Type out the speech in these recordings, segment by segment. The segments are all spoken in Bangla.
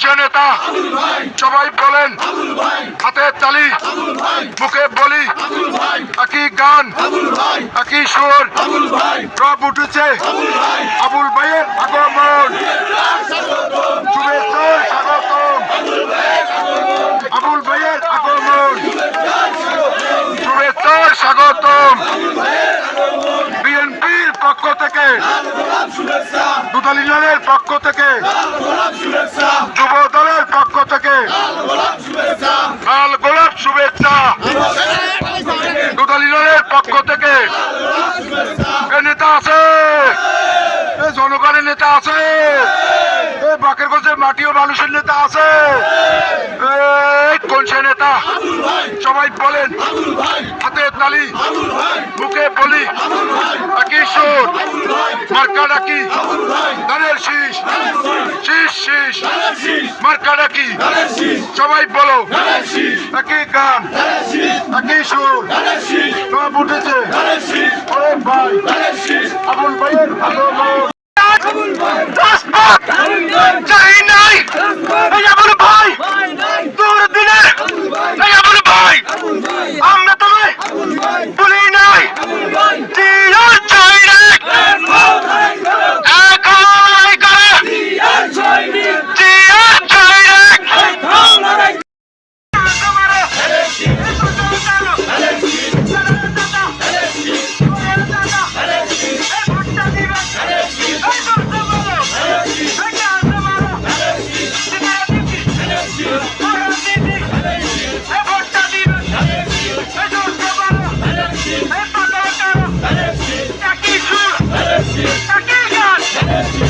সে নেতা সবাই বলেন হাতে তালি, মুখে বলি, একই গান, একই সুর, রব উঠেছে, আবুল ভাইয়ের আগমন। শুভেচ্ছা স্বাগতম আবুল ভাইয়ের আগমন শুভেচ্ছা স্বাগতম বিএনপির পক্ষ থেকে দুদল ইউনিয়নের পক্ষ থেকে যুব দলের পক্ষ থেকে, লাল গোলাপ শুভেচ্ছা। দুদল ইউনিয়নের পক্ষ থেকে নেতা আছে জনগণের নেতা আছে, এ বাকের গঞ্জের মাটি ও মানুষের নেতা আছে কোন সে নেতা? সবাই বলেন হাতে তালি মুখে বলি একই সুর মার্কা ডাকি ধানের শীষ শীষ শীষ মার্কা ডাকি সবাই বলো একই গান একই সুর সব উঠেছে ওরে ভাই আবুল ভাইয়ের yes you.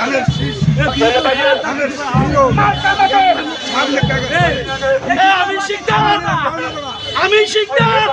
Energy. আমি শিখতাম আমি শিখতাম